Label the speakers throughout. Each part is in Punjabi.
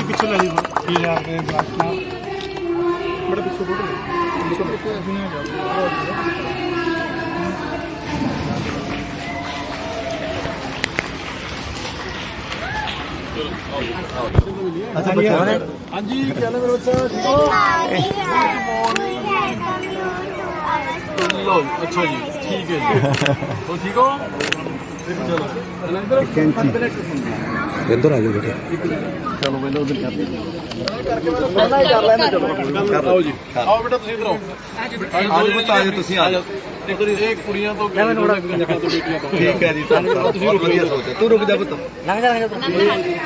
Speaker 1: ਪਿੱਛੇ ਲੈ ਜੀ ਕੀ ਯਾਰ ਦੇ ਬਲਾਸਟ ਨਾਲ ਬੜਾ ਪਿੱਛੇ ਫੋਟੋ ਅੱਛਾ, ਬੱਚਾ ਹਾਂਜੀ ਕੀ ਹਾਲ ਹੈ ਮੇਰੇ ਬੱਚਾ? ਠੀਕ ਹੋ? ਲੋ ਅੱਛਾ ਜੀ, ਠੀਕ ਹੈ ਜੀ। ਹੋ ਠੀਕ ਹੋ? ਚਲੋ ਅਨੰਦਰ
Speaker 2: ਇੱਧਰ ਆ ਜਾਓ ਬੇਟਾ।
Speaker 1: ਚਲੋ ਪਹਿਲਾਂ ਉਧਰ ਕਰਦੇ ਪਹਿਲਾਂ ਹੀ। ਕਰ ਲੈਣਾ ਚਲੋ ਆਓ ਜੀ। ਆਓ ਬੇਟਾ ਤੁਸੀਂ ਇਧਰ ਆਓ।
Speaker 2: ਆਜੋ ਪੁੱਤ, ਆਜੋ ਤੁਸੀਂ, ਆਜੋ।
Speaker 1: ਇੱਕ ਇਹ ਕੁੜੀਆਂ ਤੋਂ ਮੈਂ ਥੋੜਾ ਕੰਜਕਾਂ ਤੋਂ ਬੇਟੀਆਂ ਤੋਂ
Speaker 2: ਠੀਕ ਹੈ ਜੀ
Speaker 1: ਤੁਸੀਂ ਰੁਕ
Speaker 2: ਵਧੀਆ
Speaker 1: ਜਾਓ।
Speaker 2: ਸੋਚ ਹੈ। ਤੂੰ ਰੁਕ ਜਾ ਪੁੱਤ।
Speaker 3: ਲੰਘ ਜਾ ਲੰਘ ਜਾ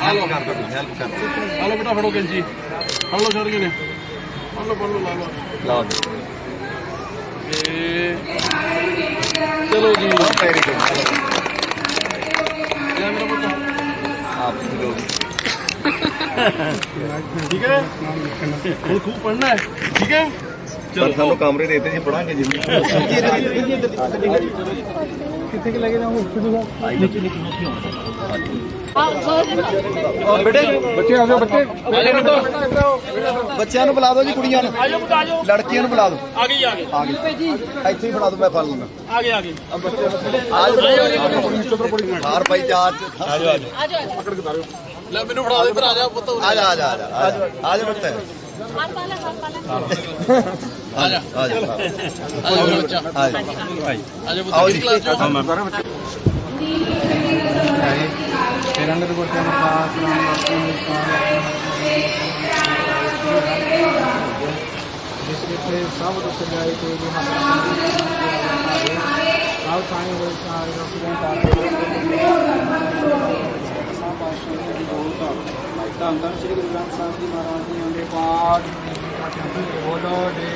Speaker 1: ਆ ਲਓ
Speaker 2: ਕਰ ਦੇ ਹੈਲਪ ਕਰ
Speaker 1: ਆ ਲਓ ਬੇਟਾ ਫੜੋ ਕੈਂਚੀ। ਫੜ ਲਓ ਛੱਡ ਗਏ ਨੇ ਫੜ ਲਓ ਫੜ ਲਓ ਲਾ ਲਓ।
Speaker 2: ਲਾ
Speaker 1: ਤੇ ਚਲੋ ਜੀ।
Speaker 2: ਵੈਰੀ ਗੁੱਡ
Speaker 1: ਜੈ ਮੇਰਾ ਪੁੱਤ
Speaker 2: ਆਪ ਜੋ
Speaker 1: ਠੀਕ
Speaker 2: ਪਰ ਸਾਨੂੰ ਕਮਰੇ ਦੇ ਦਿੱਤੇ ਜੀ ਪੜਾਂਗੇ ਜੀ।
Speaker 1: ਕਿੱਥੇ ਕਿ ਲੱਗੇ ਜਾਓ ਹਸਪੀਟਲ ਨੀਚੇ ਨੀਚੇ ਬੇਟੇ ਬੱਚੇ ਆ ਜਾਓ ਬੱਚੇ ਆ ਜਾਓ। ਬੇਟਾ
Speaker 2: ਬੱਚਿਆਂ ਨੂੰ ਬੁਲਾ ਦਿਓ ਜੀ ਕੁੜੀਆਂ ਨੂੰ ਲੜਕੀਆਂ ਨੂੰ ਬੁਲਾ ਦਿਓ।
Speaker 1: ਆ ਗਈ ਆ ਗਈ।
Speaker 2: ਆ ਇੱਥੇ ਹੀ ਬੁਲਾ ਦਿਓ ਮੈਂ ਫੜ ਲੈਣਾ
Speaker 1: ਆ ਗਏ ਆ ਗਏ
Speaker 2: ਆ ਜਾਓ ਹਾਰ ਭਾਈ ਜਹਾਜ਼ ਆ ਜਾਓ ਆ ਜਾਓ।
Speaker 1: ਲੈ ਮੈਨੂੰ ਫੜਾ ਦੇ ਫਿਰ ਆ ਜਾ ਪੁੱਤ।
Speaker 2: ਆ ਜਾ ਆ ਜਾ ਆ ਜਾ। ਆ ਜਾ ਆ ਜਾ ਬੱਚਾ ਆ ਜਾ ਆ ਜਾ
Speaker 1: ਆ ਜਾ
Speaker 2: ਆ ਜਾ
Speaker 1: ਆ ਜਾ
Speaker 2: ਆਓ ਜੀ
Speaker 4: ਦੇ ਜਿਸ ਵਿੱਚ ਸਭ ਦੁੱਖ ਜਾਏ ਤੇ ਮਾਤਾ ਆਪ ਸਾਈਂ ਹੋਏ ਸਾਰੇ ਰੋਕੀਆਂ ਤਾਂ ਤਾਂ ਸ੍ਰੀ ਗੁਰੂ ਗ੍ਰੰਥ ਸਾਹਿਬ ਜੀ ਮਹਾਰਾਜ ਜੀ ਦੇ ਪਾਠ। ਬੋਲੋ ਦੇ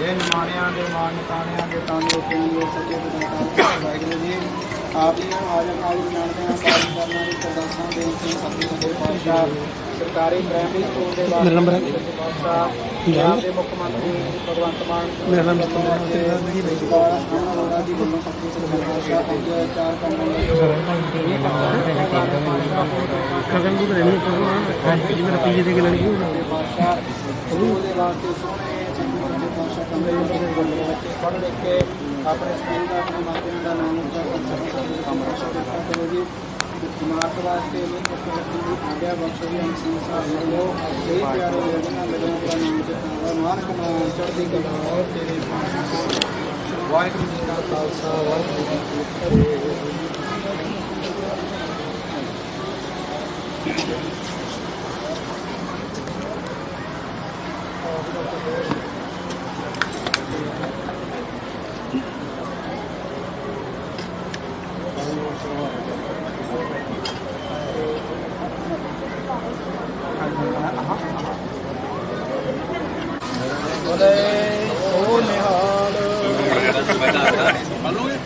Speaker 4: ਇਹ ਨਿਮਾਣਿਆਂ ਦੇ ਮਾਨ ਤਾਣਿਆਂ ਦੇ ਤਾਣੇ ਤੇ ਸੱਚੇ ਬੁੱਧਾ ਵਾਹਿਗੁਰੂ ਜੀ ਆਪ ਜੀ ਨੂੰ ਆਜ ਆਜ ਜਾਣਦੇ ਹਾਂ ਕਾਰਜ ਕਰਨਾ ਦੀ ਪ੍ਰਦਾਸਾਂ ਦੇ ਉੱਤੇ ਸਤਿ ਸ੍ਰੀ ਪਾਤਸ਼ਾਹ ਸਰਕਾਰੀ ਪ੍ਰਾਇਮਰੀ ਸਕੂਲ ਦੇ ਬਾਰੇ ਨੰਬਰ ਹੈ। ਪੰਜਾਬ ਦੇ ਮੁੱਖ ਮੰਤਰੀ ਭਗਵੰਤ ਮਾਨ ਮੇਰਾ ਨਾਮ ਸਤਿੰਦਰ ਸਿੰਘ ਹੈ। ਮੇਰੀ ਬੇਟੀ ਦਾ ਵੱਲੋਂ ਸਤਿ ਸ੍ਰੀ ਪਾਤਸ਼ਾਹ ਅੱਜ ਚਾਰ ਕੰਮ ਖਗਨ ਦੀ ਰਹਿਣੀ ਜੀ ਮੇਰਾ ਪੀਜੀ ਦੇ ਗੱਲ ਨਹੀਂ ਪਾਤਸ਼ਾਹ ਉਹਦੇ ਵਾਸਤੇ ਸੋਹਣੇ ਚੰਗੇ ਦੇ ਪਾਤਸ਼ਾਹ ਕਮਰੇ ਵਿੱਚ ਪੜ੍ਹ ਲਿਖ ਕੇ ਆਪਣੇ ਸਕੂਲ ਦਾ, ਆਪਣੇ ਮਾਪਿਆਂ ਦਾ ਨਾਮ ਉੱਚਾ ਕਰ ਸਕਣ ਕੰਮ ਕਰ ਸਕਣ ਕਰੋ ਜੀ ਦਿਮਾਗ ਵਾਸਤੇ ਵੀ ਕੁਝ ਦੀ ਆਗਿਆ ਬਖਸ਼ੋ ਜੀ ਹਮ ਸੰਸਾਰ ਲੋ ਸਹੀ ਪਿਆਰੇ ਯੋਜਨਾ ਲਗਨ ਦਾ ਨਾਮ ਜਪਾਵਾ ਨਾਨਕ ਨਾਮ, ਚੜ੍ਹਦੀ ਕਲਾ ਤੇਰੇ ਪਾਸ। ਵਾਹਿਗੁਰੂ ਜੀ ਕਾ ਖਾਲਸਾ, ਵਾਹਿਗੁਰੂ ਜੀ ਕੀ ਫਤਿਹ ਬੋਲੇ ਸੋ ਨਿਹਾਲ
Speaker 1: ਮੰਨੋਗੇ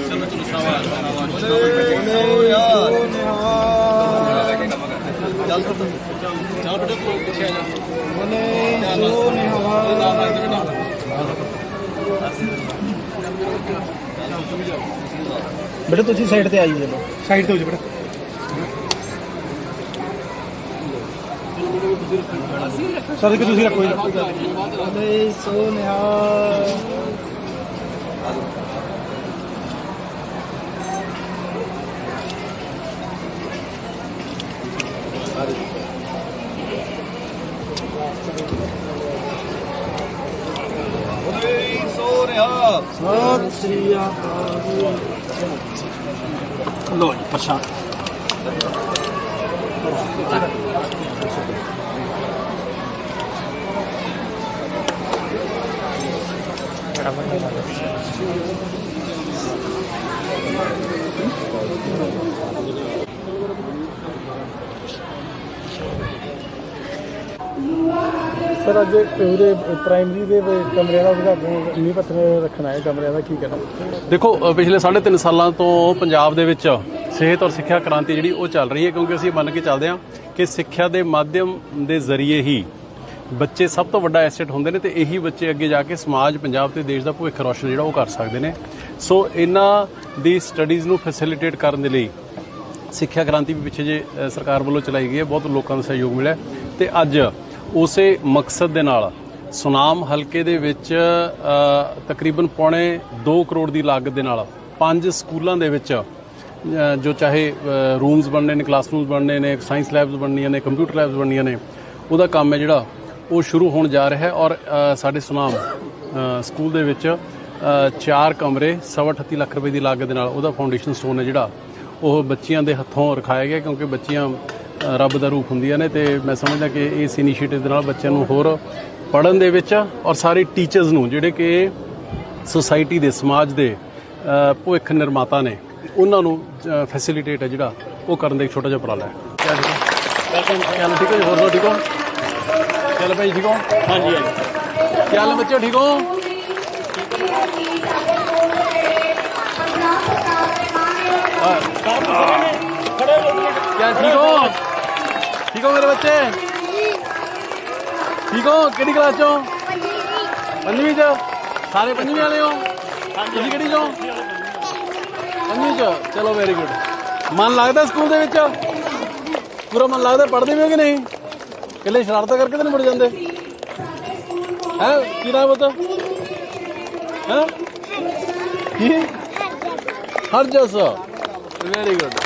Speaker 1: ਚਲੋ ਚਲੋ ਸ਼ਾਬਾਸ਼ ਸ਼ਾਬਾਸ਼
Speaker 2: ਓ
Speaker 4: ਸੋ ਨਿਹਾਲ
Speaker 2: ਚੱਲ
Speaker 1: ਬੇਟਾ ਤੂੰ ਜਾ
Speaker 4: ਤੁਸੀਂ ਸਾਈਡ ਤੇ ਆਈਏ ਚਲੋ ਸਾਈਡ ਤੇ ਹੋ ਜਾ ਬੇਟਾ। ਸਰ ਕਿ ਤੁਸੀਂ ਰੱਖੋ ਜੀ। ਬੋਲੇ ਸੋ ਨਿਹਾਲ
Speaker 2: ਸੋ ਰਿਹਾ
Speaker 4: ਸਤਿ ਸ੍ਰੀ ਅਕਾਲ ਲੋ ਸਰ ਅੱਜ ਉਹਦੇ ਪ੍ਰਾਇਮਰੀ ਦੇ ਕਮਰਿਆਂ ਦਾ ਉਦਘਾਟਨ ਨੀਂਹ ਪੱਥਰ ਰੱਖਣਾ ਹੈ ਕਮਰਿਆਂ ਦਾ ਕੀ ਕਹਿਣਾ?
Speaker 1: ਦੇਖੋ ਅ, ਪਿਛਲੇ 3.5 ਸਾਲਾਂ ਤੋਂ ਪੰਜਾਬ ਦੇ ਵਿੱਚ ਸਿਹਤ ਔਰ ਸਿੱਖਿਆ ਕ੍ਰਾਂਤੀ ਜਿਹੜੀ ਉਹ ਚੱਲ ਰਹੀ ਹੈ ਕਿਉਂਕਿ ਅਸੀਂ ਮੰਨ ਕੇ ਚੱਲਦੇ ਹਾਂ ਕਿ ਸਿੱਖਿਆ ਦੇ ਮਾਧਿਅਮ ਦੇ ਜ਼ਰੀਏ ਹੀ ਬੱਚੇ ਸਭ ਤੋਂ ਵੱਡਾ ਐਸੈਟ ਹੁੰਦੇ ਨੇ ਤੇ ਇਹੀ ਬੱਚੇ ਅੱਗੇ ਜਾ ਕੇ ਸਮਾਜ ਪੰਜਾਬ ਤੇ ਦੇਸ਼ ਦਾ ਭਵਿੱਖ ਰੌਸ਼ਨ ਜਿਹੜਾ ਉਹ ਕਰ ਸਕਦੇ ਨੇ। ਸੋ ਇਹਨਾਂ ਦੀ ਸਟੱਡੀਜ਼ ਨੂੰ ਫੈਸਿਲਿਟੇਟ ਕਰਨ ਦੇ ਲਈ ਸਿੱਖਿਆ ਕ੍ਰਾਂਤੀ ਵੀ ਪਿੱਛੇ ਜੇ ਅ, ਸਰਕਾਰ ਵੱਲੋਂ ਚਲਾਈ ਗਈ ਹੈ ਬਹੁਤ ਲੋਕਾਂ ਦਾ ਸਹਿਯੋਗ ਮਿਲਿਆ ਤੇ ਅੱਜ ਉਸੇ ਮਕਸਦ ਦੇ ਨਾਲ ਸੁਨਾਮ ਹਲਕੇ ਦੇ ਵਿੱਚ ਤਕਰੀਬਨ ਪੌਣੇ 2 ਕਰੋੜ ਦੀ ਲਾਗਤ ਦੇ ਨਾਲ ਪੰਜ ਸਕੂਲਾਂ ਦੇ ਵਿੱਚ ਜੋ ਚਾਹੇ ਰੂਮਸ ਬਣਨੇ ਨੇ, ਕਲਾਸਰੂਮਸ ਬਣਨੇ ਨੇ, ਸਾਇੰਸ ਲੈਬਸ ਬਣਨੀਆਂ ਨੇ, ਕੰਪਿਊਟਰ ਲੈਬਸ ਬਣਨੀਆਂ ਨੇ, ਉਹਦਾ ਕੰਮ ਹੈ ਜਿਹੜਾ ਉਹ ਸ਼ੁਰੂ ਹੋਣ ਜਾ ਰਿਹਾ ਹੈ ਔਰ ਸਾਡੇ ਸੁਨਾਮ ਸਕੂਲ ਦੇ ਵਿੱਚ ਚਾਰ ਕਮਰੇ, ਸਵਾ 38 ਲੱਖ ਰੁਪਏ ਦੀ ਲਾਗਤ ਦੇ ਨਾਲ ਉਹਦਾ ਫਾਊਂਡੇਸ਼ਨ ਸਟੋਨ ਹੈ ਜਿਹੜਾ ਉਹ ਬੱਚਿਆਂ ਦੇ ਹੱਥੋਂ ਰਖਾਇਆ ਗਿਆ ਕਿਉਂਕਿ ਬੱਚੀਆਂ ਰੱਬ ਦਾ ਰੂਪ ਹੁੰਦੀਆਂ ਨੇ ਤੇ ਮੈਂ ਸਮਝਦਾ ਕਿ ਇਸ ਇਨੀਸ਼ੀਏਟਿਵ ਦੇ ਨਾਲ ਬੱਚਿਆਂ ਨੂੰ ਹੋਰ ਪੜਨ ਦੇ ਵਿੱਚ ਔਰ ਸਾਰੇ ਟੀਚਰਸ ਨੂੰ ਜਿਹੜੇ ਕਿ ਸੋਸਾਇਟੀ ਦੇ ਸਮਾਜ ਦੇ ਭਵਿੱਖ ਨਿਰਮਾਤਾ ਨੇ ਉਹਨਾਂ ਨੂੰ ਫੈਸਿਲਿਟੇਟ ਹੈ ਜਿਹੜਾ ਉਹ ਕਰਨ ਦਾ ਇੱਕ ਛੋਟਾ ਜਿਹਾ ਉਪਰਾਲਾ ਹੈ। ਚੱਲ ਠੀਕ ਹੈ ਠੀਕ ਹੈ ਜੀ, ਹੋਰ ਸਭ ਠੀਕ ਹੋ? ਚੱਲ ਭਾਈ ਠੀਕ ਹੋ? ਹਾਂਜੀ ਹਾਂਜੀ। ਚੱਲ ਬੱਚਿਓ ਠੀਕ ਹੋ? ਹੋ ਮੇਰੇ ਬੱਚੇ? ਠੀਕ ਹੋ? ਕਿਹੜੀ ਕਲਾਸ ਚੋਂ? ਪੰਜਵੀਂ ਚ? ਸਾਰੇ ਪੰਜਵੀਂ ਵਾਲੇ ਹੋ? ਤੁਸੀਂ ਕਿਹੜੀ ਚੋਂ? ਪੰਜਵੀਂ ਚ। ਚਲੋ ਵੈਰੀ ਗੁੱਡ ਮਨ ਲੱਗਦਾ ਸਕੂਲ ਦੇ ਵਿੱਚ? ਪੂਰਾ ਮਨ ਲੱਗਦਾ ਪੜ੍ਹਦੇ ਵੀ ਹੋ ਕਿ ਨਹੀਂ? ਕੱਲੇ ਸ਼ਰਾਰਤਾਂ ਕਰਕੇ ਤਾਂ ਨਹੀਂ ਮੁੜ ਜਾਂਦੇ? ਹੈ? ਕੀ ਨਾਮ ਬਤਾ ਹੈ? ਕੀ? ਹਰਜਸ। ਵੈਰੀ ਗੁੱਡ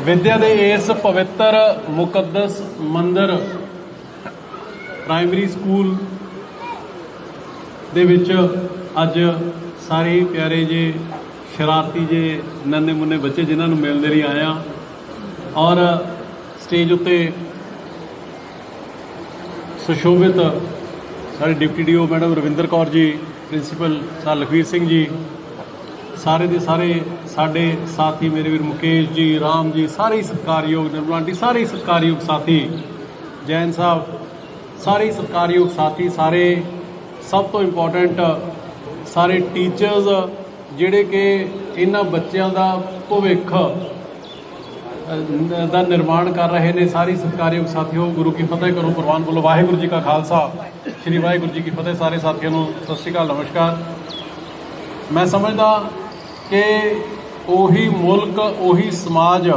Speaker 1: ਵਿਦਿਆ ਦੇ ਇਸ ਪਵਿੱਤਰ ਮੁਕੱਦਸ ਮੰਦਰ ਪ੍ਰਾਇਮਰੀ ਸਕੂਲ ਦੇ ਵਿੱਚ ਅੱਜ ਸਾਰੇ ਪਿਆਰੇ ਜੇ, ਸ਼ਰਾਰਤੀ ਜੇ, ਨੰਨੇ ਮੁੰਨੇ ਬੱਚੇ ਜਿਨ੍ਹਾਂ ਨੂੰ ਮਿਲਦੇ ਲਈ ਆਇਆ। ਔਰ ਸਟੇਜ ਉੱਤੇ ਸੁਸ਼ੋਭਿਤ ਸਾਡੇ deputy DEO madam Ravinder Kaur ji, principal sir Lakhvir Singh ji, ਸਾਰੇ ਦੇ ਸਾਰੇ, ਸਾਡੇ ਸਾਥੀ ਮੇਰੇ ਵੀਰ ਮੁਕੇਸ਼ ਜੀ, ਰਾਮ ਜੀ, ਸਾਰੇ ਹੀ ਸਤਿਕਾਰਯੋਗ, ਨਿਰਮਲਾ ਸਾਰੇ ਹੀ ਸਤਿਕਾਰਯੋਗ ਸਾਥੀ, ਜੈਨ ਸਾਹਿਬ ਸਾਰੇ ਹੀ ਸਤਿਕਾਰਯੋਗ ਸਾਥੀ, ਸਾਰੇ ਸਭ ਤੋਂ ਇੰਪੋਰਟੈਂਟ ਸਾਰੇ ਟੀਚਰਸ ਜਿਹੜੇ ਕਿ ਇਹਨਾਂ ਬੱਚਿਆਂ ਦਾ ਭਵਿੱਖ ਦਾ ਨਿਰਮਾਣ ਕਰ ਰਹੇ ਨੇ, ਸਾਰੀ ਸਤਿਕਾਰਯੋਗ ਸਾਥੀਓ, ਗੁਰੂ ਕੀ ਫਤਿਹ ਕਰੋ ਪ੍ਰਵਾਨ ਬੋਲੋ, ਵਾਹਿਗੁਰੂ ਜੀ ਕਾ ਖਾਲਸਾ। ਸ੍ਰੀ ਵਾਹਿਗੁਰੂ ਜੀ ਕੀ ਫਤਿਹ, ਸਾਰੇ ਸਾਥੀਆਂ ਨੂੰ ਸਤਿ ਸ਼੍ਰੀ ਅਕਾਲ, ਨਮਸਕਾਰ। ਮੈਂ ਸਮਝਦਾ ਕਿ ਉਹੀ ਮੁਲਕ, ਉਹੀ ਸਮਾਜ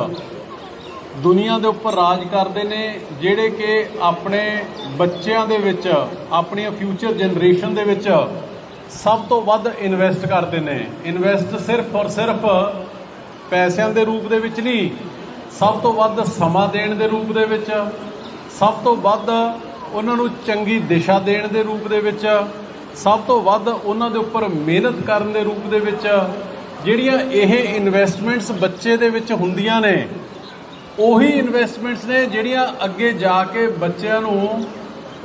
Speaker 1: ਦੁਨੀਆ ਦੇ ਉੱਪਰ ਰਾਜ ਕਰਦੇ ਨੇ, ਜਿਹੜੇ ਕਿ ਆਪਣੇ ਬੱਚਿਆਂ ਦੇ ਵਿੱਚ, ਆਪਣੀਆਂ ਫਿਊਚਰ ਜਨਰੇਸ਼ਨ ਦੇ ਵਿੱਚ ਸਭ ਤੋਂ ਵੱਧ ਇਨਵੈਸਟ ਕਰਦੇ ਨੇ। ਇਨਵੈਸਟ ਸਿਰਫ ਔਰ ਸਿਰਫ ਪੈਸਿਆਂ ਦੇ ਰੂਪ ਦੇ ਵਿੱਚ ਨਹੀਂ, ਸਭ ਤੋਂ ਵੱਧ ਸਮਾਂ ਦੇਣ ਦੇ ਰੂਪ ਦੇ ਵਿੱਚ, ਸਭ ਤੋਂ ਵੱਧ ਉਹਨਾਂ ਨੂੰ ਚੰਗੀ ਦਿਸ਼ਾ ਦੇਣ ਦੇ ਰੂਪ ਦੇ ਵਿੱਚ, ਸਭ ਤੋਂ ਵੱਧ ਉਹਨਾਂ ਦੇ ਉੱਪਰ ਮਿਹਨਤ ਕਰਨ ਦੇ ਰੂਪ ਦੇ ਵਿੱਚ, ਜਿਹੜੀਆਂ ਇਹ ਇਨਵੈਸਟਮੈਂਟਸ ਬੱਚੇ ਦੇ ਵਿੱਚ ਹੁੰਦੀਆਂ ਨੇ ਉਹੀ ਇਨਵੈਸਟਮੈਂਟਸ ਨੇ ਜਿਹੜੀਆਂ ਅੱਗੇ ਜਾ ਕੇ ਬੱਚਿਆਂ ਨੂੰ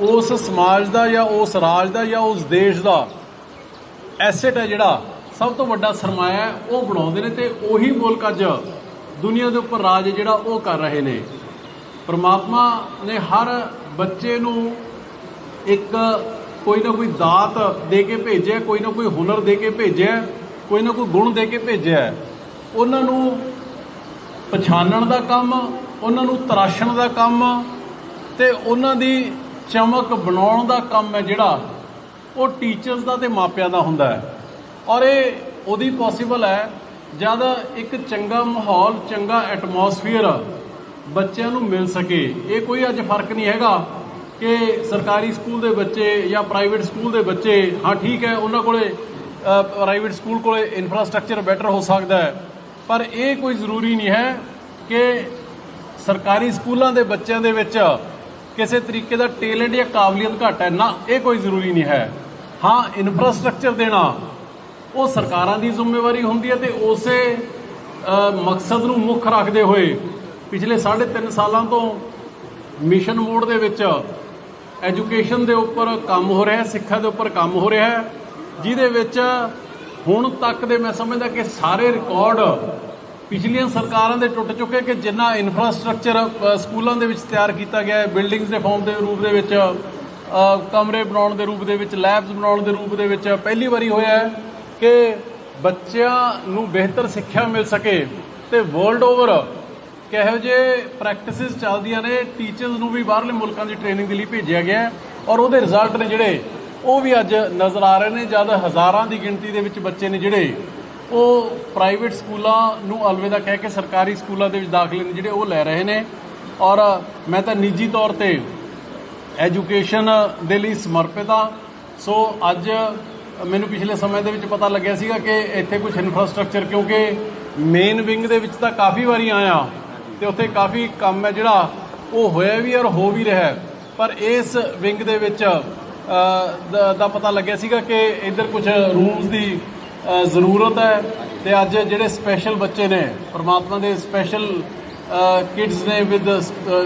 Speaker 1: ਉਸ ਸਮਾਜ ਦਾ ਜਾਂ ਉਸ ਰਾਜ ਦਾ ਜਾਂ ਉਸ ਦੇਸ਼ ਦਾ ਐਸੈਟ ਹੈ ਜਿਹੜਾ, ਸਭ ਤੋਂ ਵੱਡਾ ਸਰਮਾਇਆ ਹੈ, ਉਹ ਬਣਾਉਂਦੇ ਨੇ ਤੇ ਉਹੀ ਮੁਲਕ ਅੱਜ ਦੁਨੀਆ ਦੇ ਉੱਪਰ ਰਾਜ ਜਿਹੜਾ ਉਹ ਕਰ ਰਹੇ ਨੇ। ਪਰਮਾਤਮਾ ਨੇ ਹਰ ਬੱਚੇ ਨੂੰ ਇੱਕ ਕੋਈ ਨਾ ਕੋਈ ਦਾਤ ਦੇ ਕੇ ਭੇਜਿਆ, ਕੋਈ ਨਾ ਕੋਈ ਹੁਨਰ ਦੇ ਕੇ ਭੇਜਿਆ, ਕੋਈ ਨਾ ਕੋਈ ਗੁਣ ਦੇ ਕੇ ਭੇਜਿਆ। ਉਹਨਾਂ ਨੂੰ ਪਛਾਣਨ ਦਾ ਕੰਮ, ਉਹਨਾਂ ਨੂੰ ਤਰਾਸ਼ਣ ਦਾ ਕੰਮ ਤੇ ਉਹਨਾਂ ਦੀ ਚਮਕ ਬਣਾਉਣ ਦਾ ਕੰਮ ਹੈ ਜਿਹੜਾ ਉਹ ਟੀਚਰਸ ਦਾ ਤੇ ਮਾਪਿਆਂ ਦਾ ਹੁੰਦਾ ਹੈ। ਔਰ ਇਹ ਉਹਦੀ ਪੋਸੀਬਲ ਹੈ, ਜਦ ਇੱਕ ਚੰਗਾ ਮਾਹੌਲ, ਚੰਗਾ ਐਟਮੋਸਫੀਅਰ ਬੱਚਿਆਂ ਨੂੰ ਮਿਲ ਸਕੇ। ਇਹ ਕੋਈ ਅੱਜ ਫ਼ਰਕ ਨਹੀਂ ਹੈਗਾ ਕਿ ਸਰਕਾਰੀ ਸਕੂਲ ਦੇ ਬੱਚੇ ਜਾਂ ਪ੍ਰਾਈਵੇਟ ਸਕੂਲ ਦੇ ਬੱਚੇ, ਹਾਂ ਠੀਕ ਹੈ, ਉਹਨਾਂ ਕੋਲੇ ਪ੍ਰਾਈਵੇਟ ਸਕੂਲ ਕੋਲੇ ਇਨਫਰਾਸਟ੍ਰਕਚਰ ਬੈਟਰ ਹੋ ਸਕਦਾ ਹੈ। ਪਰ ਇਹ ਕੋਈ ਜ਼ਰੂਰੀ ਨਹੀਂ ਹੈ ਕਿ ਸਰਕਾਰੀ ਸਕੂਲਾਂ ਦੇ ਬੱਚਿਆਂ ਦੇ ਵਿੱਚ ਕਿਸੇ ਤਰੀਕੇ ਦਾ ਟੈਲੈਂਟ ਜਾਂ ਕਾਬਲੀਅਤ ਘੱਟ ਹੈ। ਨਾ, ਇਹ ਕੋਈ ਜ਼ਰੂਰੀ ਨਹੀਂ ਹੈ। ਹਾਂ, ਇਨਫਰਾਸਟ੍ਰਕਚਰ ਦੇਣਾ, ਉਹ ਸਰਕਾਰਾਂ ਦੀ ਜ਼ਿੰਮੇਵਾਰੀ ਹੁੰਦੀ ਹੈ ਤੇ ਉਸੇ ਮਕਸਦ ਨੂੰ ਮੁੱਖ ਰੱਖਦੇ ਹੋਏ ਪਿਛਲੇ 3.5 ਸਾਲਾਂ ਤੋਂ ਮਿਸ਼ਨ ਮੋਡ ਦੇ ਵਿੱਚ ਐਜੂਕੇਸ਼ਨ ਦੇ ਉੱਪਰ ਕੰਮ ਹੋ ਰਿਹਾ ਹੈ, ਸਿੱਖਿਆ ਦੇ ਉੱਪਰ ਕੰਮ ਹੋ ਰਿਹਾ ਹੈ, ਜਿਹਦੇ ਵਿੱਚ ਹੁਣ ਤੱਕ ਦੇ ਮੈਂ ਸਮਝਦਾ ਕਿ ਸਾਰੇ ਰਿਕਾਰਡ ਪਿਛਲੀਆਂ ਸਰਕਾਰਾਂ ਦੇ ਟੁੱਟ ਚੁੱਕੇ ਕਿ ਜਿੰਨਾ ਇਨਫਰਾਸਟ੍ਰਕਚਰ ਸਕੂਲਾਂ ਦੇ ਵਿੱਚ ਤਿਆਰ ਕੀਤਾ ਗਿਆ ਹੈ ਬਿਲਡਿੰਗਸ ਦੇ ਫਾਰਮ ਦੇ ਰੂਪ ਦੇ ਵਿੱਚ ਕਮਰੇ ਬਣਾਉਣ ਦੇ ਰੂਪ ਦੇ ਵਿੱਚ ਲੈਬਸ ਬਣਾਉਣ ਦੇ ਰੂਪ ਦੇ ਵਿੱਚ ਪਹਿਲੀ ਵਾਰੀ ਹੋਇਆ ਹੈ ਕਿ ਬੱਚਿਆਂ ਨੂੰ ਬਿਹਤਰ ਸਿੱਖਿਆ ਮਿਲ ਸਕੇ ਤੇ ਵਰਲਡ ਓਵਰ ਕਿਹੋ ਜਿਹੇ ਪ੍ਰੈਕਟਿਸਿਸ ਚੱਲਦੀਆਂ ਨੇ ਟੀਚਰਸ ਨੂੰ ਵੀ ਬਾਹਰਲੇ ਮੁਲਕਾਂ ਦੀ ਟ੍ਰੇਨਿੰਗ ਦੇ ਲਈ ਭੇਜਿਆ ਗਿਆ ਔਰ ਉਹਦੇ ਰਿਜ਼ਲਟ ਨੇ ਜਿਹੜੇ ਉਹ ਵੀ ਅੱਜ ਨਜ਼ਰ ਆ ਰਹੇ ਨੇ, ਜਦ ਹਜ਼ਾਰਾਂ ਦੀ ਗਿਣਤੀ ਦੇ ਵਿੱਚ ਬੱਚੇ ਨੇ ਜਿਹੜੇ ਉਹ ਪ੍ਰਾਈਵੇਟ ਸਕੂਲਾਂ ਨੂੰ ਅਲਵਿਦਾ ਕਹਿ ਕੇ ਸਰਕਾਰੀ ਸਕੂਲਾਂ ਦੇ ਵਿੱਚ ਦਾਖਲੇ ਨੇ ਜਿਹੜੇ ਉਹ ਲੈ ਰਹੇ ਨੇ। ਔਰ ਮੈਂ ਤਾਂ ਨਿੱਜੀ ਤੌਰ ਤੇ ਐਜੂਕੇਸ਼ਨ ਦੇ ਲਈ ਸਮਰਪਿਤ ਹਾਂ ਸੋ ਅੱਜ ਮੈਨੂੰ ਪਿਛਲੇ ਸਮੇਂ ਦੇ ਵਿੱਚ ਪਤਾ ਲੱਗਿਆ ਸੀਗਾ ਕਿ ਇੱਥੇ ਕੁਝ ਇਨਫਰਾਸਟ੍ਰਕਚਰ ਕਿਉਂਕਿ ਮੇਨ ਵਿੰਗ ਦੇ ਵਿੱਚ ਤਾਂ ਕਾਫੀ ਵਾਰੀ ਆਇਆ ਤੇ ਉੱਥੇ ਕਾਫੀ ਕੰਮ ਹੈ ਜਿਹੜਾ ਉਹ ਹੋਇਆ ਵੀ ਔਰ ਹੋ ਵੀ ਰਿਹਾ ਪਰ ਇਸ ਵਿੰਗ ਦੇ ਵਿੱਚ ਦਾ- ਪਤਾ ਲੱਗਿਆ ਸੀਗਾ ਕਿ ਇੱਧਰ ਕੁਝ ਰੂਮਸ ਦੀ ਜ਼ਰੂਰਤ ਹੈ ਤੇ ਅੱਜ ਜਿਹੜੇ ਸਪੈਸ਼ਲ ਬੱਚੇ ਨੇ ਪ੍ਰਮਾਤਮਾ ਦੇ ਸਪੈਸ਼ਲ ਕਿਡਸ ਨੇ ਵਿਦ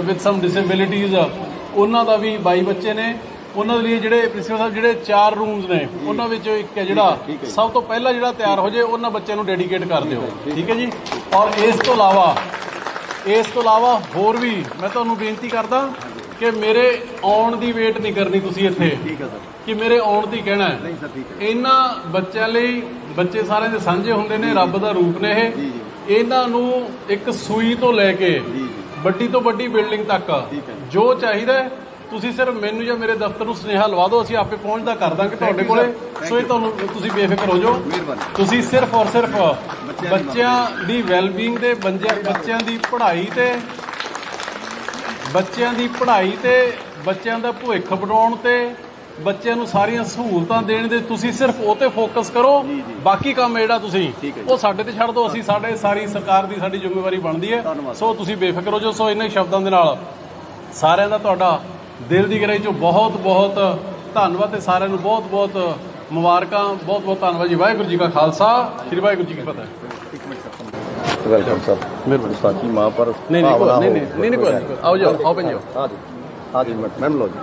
Speaker 1: ਵਿਦ ਸਮ ਡਿਸੇਬਿਲਿਟੀਜ਼ ਉਹਨਾਂ ਦਾ ਵੀ 22 ਬੱਚੇ ਨੇ। ਉਹਨਾਂ ਦੇ ਲਈ ਜਿਹੜੇ ਪ੍ਰਿੰਸੀਪਲ ਸਾਹਿਬ ਜਿਹੜੇ ਚਾਰ ਰੂਮਸ ਨੇ ਉਹਨਾਂ ਵਿੱਚੋਂ ਇੱਕ ਹੈ ਜਿਹੜਾ ਸਭ ਤੋਂ ਪਹਿਲਾਂ ਜਿਹੜਾ ਤਿਆਰ ਹੋ ਜੇ ਉਹਨਾਂ ਬੱਚਿਆਂ ਨੂੰ ਡੈਡੀਕੇਟ ਕਰ ਦਿਓ। ਠੀਕ ਹੈ ਜੀ? ਔਰ ਇਸ ਤੋਂ ਇਲਾਵਾ ਇਸ ਤੋਂ ਇਲਾਵਾ ਹੋਰ ਵੀ ਮੈਂ ਤੁਹਾਨੂੰ ਬੇਨਤੀ ਕਰਦਾ ਕਿ ਮੇਰੇ ਆਉਣ ਦੀ ਵੇਟ ਨਹੀਂ ਕਰਨੀ ਤੁਸੀਂ ਇੱਥੇ
Speaker 2: ਠੀਕ ਹੈ ਸਰ
Speaker 1: ਕਿ ਮੇਰੇ ਆਉਣ ਦੀ ਕਹਿਣਾ ਹੈ
Speaker 2: ਨਹੀਂ ਸਰ ਠੀਕ ਹੈ
Speaker 1: ਇਹਨਾਂ ਬੱਚਿਆਂ ਲਈ ਬੱਚੇ ਸਾਰਿਆਂ ਦੇ ਸਾਂਝੇ ਹੁੰਦੇ ਨੇ ਰੱਬ ਦਾ ਰੂਪ ਨੇ ਇਹ। ਇਹਨਾਂ ਨੂੰ ਇੱਕ ਸੂਈ ਤੋਂ ਲੈ ਕੇ। ਵੱਡੀ ਤੋਂ ਵੱਡੀ ਬਿਲਡਿੰਗ ਤੱਕ। ਜੋ ਚਾਹੀਦਾ ਤੁਸੀਂ ਸਿਰਫ ਮੈਨੂੰ ਜਾਂ ਮੇਰੇ ਦਫ਼ਤਰ ਨੂੰ ਸੁਨੇਹਾ ਲਵਾ ਦਿਓ ਅਸੀਂ ਆਪੇ ਪਹੁੰਚਦਾ ਕਰ ਦਾਂਗੇ ਤੁਹਾਡੇ ਕੋਲੇ ਸੋ ਇਹ. ਤੁਹਾਨੂੰ ਤੁਸੀਂ ਬੇਫਿਕਰ ਹੋ ਜਾਓ
Speaker 2: ਮਿਹਰਬਾਨੀ।
Speaker 1: ਤੁਸੀਂ ਸਿਰਫ ਔਰ ਸਿਰਫ
Speaker 2: ਬੱਚਿਆਂ ਦੀ
Speaker 1: ਵੈਲਬੀਇੰਗ ਬੱਚਿਆਂ ਬੱਚਿਆਂ ਦੀ ਪੜ੍ਹਾਈ ਤੇ ਬੱਚਿਆਂ ਦੀ ਪੜ੍ਹਾਈ ਤੇ ਬੱਚਿਆਂ ਦਾ ਭਵਿੱਖ ਬਣਾਉਣ ਤੇ ਬੱਚਿਆਂ ਨੂੰ ਸਾਰੀਆਂ ਸਹੂਲਤਾਂ ਦੇਣ ਦੇ ਤੁਸੀਂ ਸਿਰਫ ਉਹ ਤੇ ਫੋਕਸ ਕਰੋ। ਬਾਕੀ ਕੰਮ ਜਿਹੜਾ ਤੁਸੀਂ। ਉਹ ਸਾਡੇ ਤੇ ਛੱਡ ਦਿਓ। ਅਸੀਂ ਸਾਡੇ ਸਾਰੀ ਸਰਕਾਰ ਦੀ ਸਾਡੀ ਜ਼ਿੰਮੇਵਾਰੀ ਬਣਦੀ ਹੈ। ਸੋ ਤੁਸੀਂ ਬੇਫਿਕਰ ਹੋ ਜਾਓ। ਸੋ ਇਹਨਾਂ ਸ਼ਬਦਾਂ ਦੇ ਨਾਲ ਸਾਰਿਆਂ ਦਾ ਤੁਹਾਡਾ ਦਿਲ ਦੀ ਗਹਿਰਾਈ ਚੋਂ ਬਹੁਤ ਬਹੁਤ ਧੰਨਵਾਦ ਤੇ ਸਾਰਿਆਂ ਨੂੰ ਬਹੁਤ ਬਹੁਤ ਮੁਬਾਰਕਾਂ ਬਹੁਤ ਬਹੁਤ ਧੰਨਵਾਦ ਜੀ। ਵਾਹਿਗੁਰੂ ਜੀ ਕਾ ਖਾਲਸਾ ਸ੍ਰੀ ਵਾਹਿਗੁਰੂ ਜੀ ਕੀ ਫਤਿਹ।
Speaker 2: ਵੈਲਕਮ ਸਰ
Speaker 1: ਮਿਹਰਬਾਨੀ।
Speaker 2: ਸਾਚੀ ਮਾਂ ਪਰ
Speaker 1: ਨਹੀਂ ਨਹੀਂ ਕੋਈ ਨਹੀਂ ਨਹੀਂ ਨਹੀਂ ਨਹੀਂ ਕੋਈ ਨਹੀਂ। ਆਓ ਜਾਓ ਆਓ ਭੈਣ ਜੀ।
Speaker 2: ਆ ਜੀ ਆ ਜੀ ਮੈਮ ਲੋ ਜੀ